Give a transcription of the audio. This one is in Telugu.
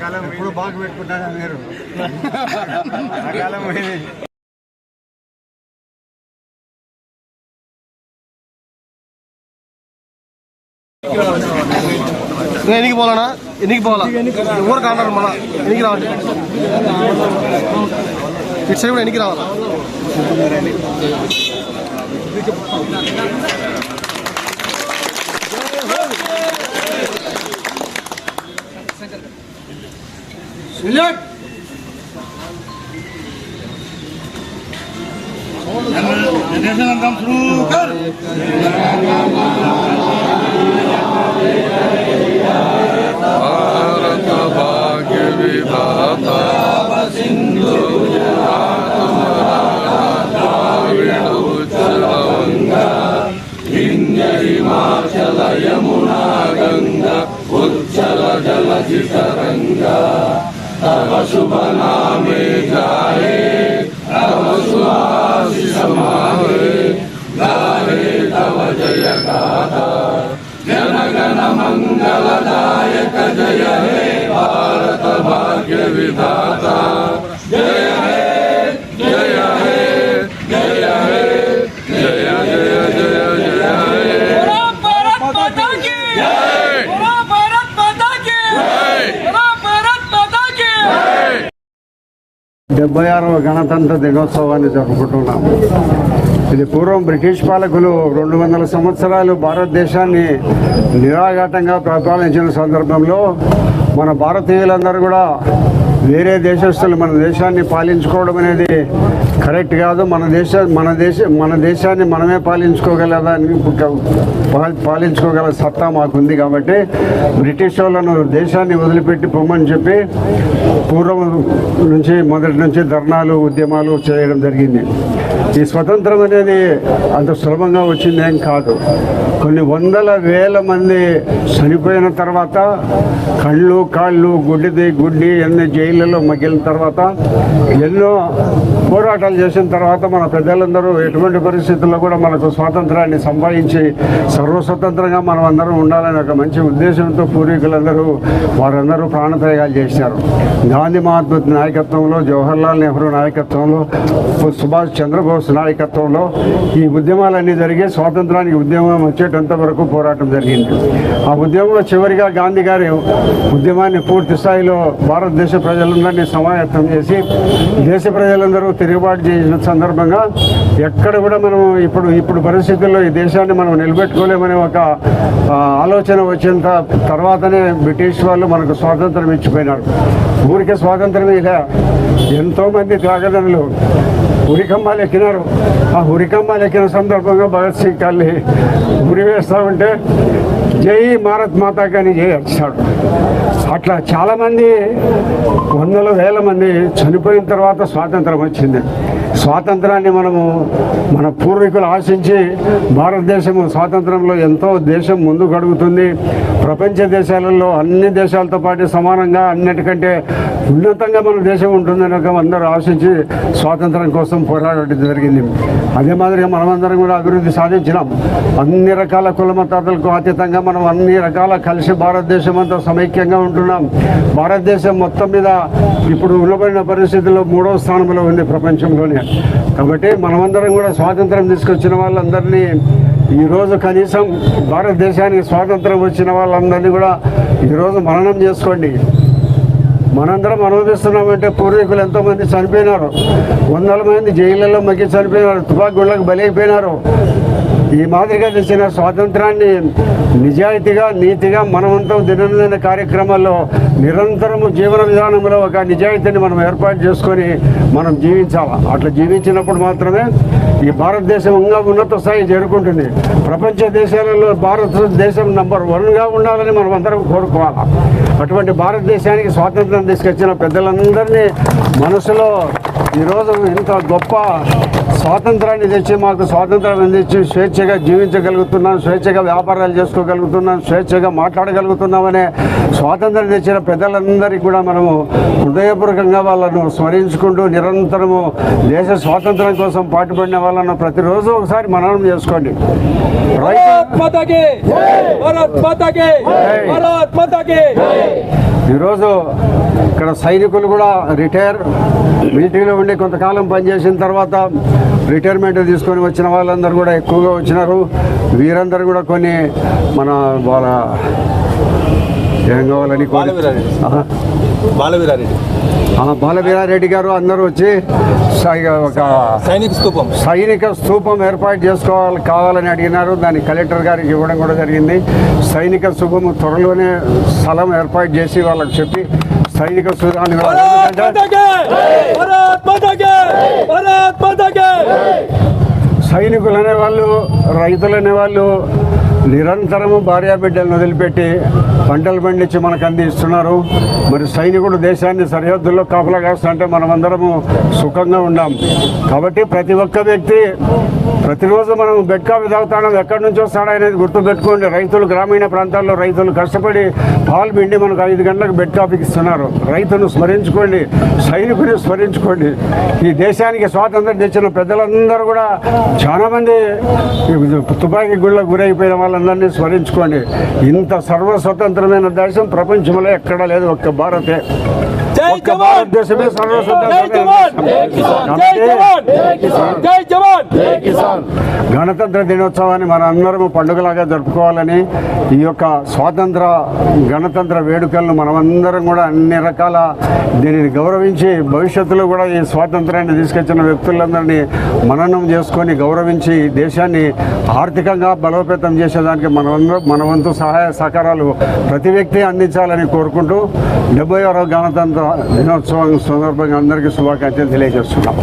కాలం ఇప్పుడు బాగా పెట్టుకుంటారా మీరు ఆ కాలం పోయింది. ఎన్నికి పోవాలనా? ఎన్నికి పోవాలా? ఎవరు కాన్నారు మళ్ళా? ఎన్నికి రావాలి? ఇటు సైడ్ కూడా ఎన్నికి రావాలా? Silat. Jenazah akan teruskan. Jenazah. अशुभ नामे जाए समाहे गाहे तव जय गाथा जन मंगल मंगलदायक जय हे भारत भाग्य विधान డెబ్బై ఆరవ గణతంత్ర దినోత్సవాన్ని జరుపుకుంటున్నాము ఇది పూర్వం బ్రిటిష్ పాలకులు రెండు వందల సంవత్సరాలు భారతదేశాన్ని నిరాఘాటంగా పరిపాలించిన సందర్భంలో మన భారతీయులందరూ కూడా వేరే దేశస్తులు మన దేశాన్ని పాలించుకోవడం అనేది కరెక్ట్ కాదు. మన దేశ మన దేశ మన దేశాన్ని మనమే పాలించుకోగలదాన్ని పాలించుకోగల సత్తా మాకుంది కాబట్టి బ్రిటిష్ వాళ్ళను దేశాన్ని వదిలిపెట్టి పొమ్మని చెప్పి పూర్వం నుంచి మొదటి నుంచి ధర్నాలు ఉద్యమాలు చేయడం జరిగింది. ఈ స్వతంత్రం అనేది అంత సులభంగా వచ్చిందేం కాదు. కొన్ని వందల వేల మంది చనిపోయిన తర్వాత కళ్ళు కాళ్ళు గుడ్డిది గుడ్డి ఎన్ని జైళ్ళలో మగిలిన తర్వాత ఎన్నో పోరాటాలు చేసిన తర్వాత మన పెద్దలందరూ ఎటువంటి పరిస్థితుల్లో కూడా మనకు స్వాతంత్రాన్ని సంపాదించి సర్వస్వతంత్రంగా మనం అందరం ఉండాలనే ఒక మంచి ఉద్దేశంతో పూర్వీకులందరూ వారందరూ ప్రాణత్యాగాలు చేశారు. గాంధీ మహాత్మ నాయకత్వంలో జవహర్లాల్ నెహ్రూ నాయకత్వంలో సుభాష్ చంద్రబోస్ నాయకత్వంలో ఈ ఉద్యమాలన్నీ జరిగి స్వాతంత్రానికి ఉద్యమం వచ్చేటంత వరకు పోరాటం జరిగింది. ఆ ఉద్యమంలో చివరిగా గాంధీ గారి ఉద్యమాన్ని పూర్తి స్థాయిలో భారతదేశ ప్రజలందరినీ సమాయత్తం చేసి దేశ ప్రజలందరూ తిరుగుబాటు చేసిన సందర్భంగా ఎక్కడ కూడా మనం ఇప్పుడు ఇప్పుడు పరిస్థితుల్లో ఈ దేశాన్ని మనం నిలబెట్టుకోలేమనే ఒక ఆలోచన వచ్చిన తర్వాతనే బ్రిటిష్ వాళ్ళు మనకు స్వాతంత్రం ఇచ్చిపోయినారు. ఊరికే స్వాతంత్రం ఇలా ఎంతోమంది త్యాగదనులు ఉరికమ్మాలు ఎక్కినారు. ఆ ఉరికమ్మాలు ఎక్కిన సందర్భంగా భగత్ సింగ్ కళ్ళి ఉరి వేస్తా ఉంటే జై భారత్ మాతా కానీ జై అచ్చాడు అట్లా చాలామంది వందల వేల మంది చనిపోయిన తర్వాత స్వాతంత్రం వచ్చింది. స్వాతంత్రాన్ని మనము మన పూర్వీకులు ఆశించి భారతదేశము స్వాతంత్రంలో ఎంతో దేశం ముందుకు అడుగుతుంది. ప్రపంచ దేశాలలో అన్ని దేశాలతో పాటు సమానంగా అన్నిటికంటే ఉన్నతంగా మన దేశం ఉంటుందని అందరూ ఆశించి స్వాతంత్రం కోసం పోరాడటం జరిగింది. అదే మాదిరిగా మనమందరం కూడా అభివృద్ధి సాధించినాం. అన్ని రకాల కుల మతాలకు అతీతంగా మనం అన్ని రకాల కలిసి భారతదేశం అంతా సమైక్యంగా ఉంటున్నాం. భారతదేశం మొత్తం మీద ఇప్పుడు ఉండబడిన పరిస్థితుల్లో మూడవ స్థానంలో ఉంది ప్రపంచంలోనే. కాబట్టి మనమందరం కూడా స్వాతంత్రం తీసుకొచ్చిన వాళ్ళందరినీ ఈరోజు కనీసం భారతదేశానికి స్వాతంత్రం వచ్చిన వాళ్ళందరినీ కూడా ఈరోజు మననం చేసుకోండి. మనందరం అనుభవిస్తున్నామంటే పూర్వీకులు ఎంతోమంది చనిపోయినారు. వందల మంది జైళ్ళలో మగ్గి చనిపోయినారు. తుపాకు గుళ్ళకు బలైపోయినారు. ఈ మాదిరిగా తెచ్చిన స్వాతంత్రాన్ని నిజాయితీగా నీతిగా మనమంతా దినదిన కార్యక్రమాల్లో నిరంతరము జీవన విధానంలో ఒక నిజాయితీని మనం ఏర్పాటు చేసుకొని మనం జీవించాలి? అట్లా జీవించినప్పుడు మాత్రమే ఈ భారతదేశం ఇంకా ఉన్నత స్థాయి చేరుకుంటుంది. ప్రపంచ దేశాలలో భారతదేశం నంబర్ వన్గా ఉండాలని మనం అందరం కోరుకోవాలి? అటువంటి భారతదేశానికి స్వాతంత్రం ఆలోచన తీసుకొచ్చిన పెద్దలందరినీ మనసులో ఈరోజు ఇంత గొప్ప స్వాతంత్రాన్ని తెచ్చి మాకు స్వాతంత్రాన్ని అందించి స్వేచ్ఛగా జీవించగలుగుతున్నాం స్వేచ్ఛగా వ్యాపారాలు చేసుకోగలుగుతున్నాం స్వేచ్ఛగా మాట్లాడగలుగుతున్నామనే స్వాతంత్రం తెచ్చిన పెద్దలందరికీ కూడా మనము హృదయపూర్వకంగా వాళ్ళను స్మరించుకుంటూ నిరంతరము దేశ స్వాతంత్రం కోసం పాటుపడిన వాళ్ళను ప్రతిరోజు ఒకసారి మననం చేసుకోండి. ఈరోజు ఇక్కడ సైనికులు కూడా రిటైర్ మిలిటరీలో ఉండి కొంతకాలం పనిచేసిన తర్వాత రిటైర్మెంట్ తీసుకొని వచ్చిన వాళ్ళందరూ కూడా ఎక్కువగా వచ్చినారు. వీరందరూ కూడా కొన్ని మన వాళ్ళ ఏం కావాలని. బాలవీరారెడ్డి. బాలవీరారెడ్డి. గారు అందరూ వచ్చి ఒక సైనిక స్థూపం. సైనిక స్థూపం ఏర్పాటు చేసుకోవాలి కావాలని అడిగినారు. దాన్ని కలెక్టర్ గారికి ఇవ్వడం కూడా జరిగింది. సైనిక స్థూపం త్వరలోనే స్థలం ఏర్పాటు చేసి వాళ్ళకి చెప్పి సైనిక కి సైనికులు అనేవాళ్ళు రైతులు అనేవాళ్ళు నిరంతరము భార్యా బిడ్డలను వదిలిపెట్టి పంటలు పండించి మనకు అందిస్తున్నారు. మరి సైనికుడు దేశాన్ని సరిహద్దుల్లో కాపలా కాస్తుంటే మనమందరము సుఖంగా ఉన్నాం కాబట్టి ప్రతి ఒక్క వ్యక్తి ప్రతిరోజు మనం బెడ్ కాఫీ తాగుతాం ఎక్కడి నుంచి వస్తాడు అనేది గుర్తుపెట్టుకోండి. రైతులు గ్రామీణ ప్రాంతాల్లో రైతులు కష్టపడి పాలు పిండి మనకు ఐదు గంటలకు బెడ్ కాఫీకి ఇస్తున్నారు. రైతును స్మరించుకోండి సైనికుని స్మరించుకోండి. ఈ దేశానికి స్వాతంత్రం తెచ్చిన పెద్దలందరూ కూడా చాలా మంది తుపాకీ గుళ్ళకు గురైపోయిన వాళ్ళందరినీ స్మరించుకోండి. ఇంత సర్వస్వతంత్రమైన దేశం ప్రపంచంలో ఎక్కడా లేదు ఒక్క భారతే. ఒక్క భారతదేశమే సర్వస్వతంత్రమైన గణతంత్ర దినోత్సవాన్ని మన అందరం పండుగలాగా జరుపుకోవాలని ఈ యొక్క స్వాతంత్ర గణతంత్ర వేడుకలను మనమందరం కూడా అన్ని రకాల దీనిని గౌరవించి భవిష్యత్తులో కూడా ఈ స్వాతంత్రాన్ని తీసుకొచ్చిన వ్యక్తులందరినీ మననం చేసుకొని గౌరవించి దేశాన్ని ఆర్థికంగా బలోపేతం చేసేదానికి మనమందరం మన వంతు సహాయ సహకారాలు ప్రతి వ్యక్తి అందించాలని కోరుకుంటూ డెబ్బై ఆరో గణతంత్ర దినోత్సవం సందర్భంగా అందరికీ శుభాకాంక్షలు తెలియజేస్తున్నాం.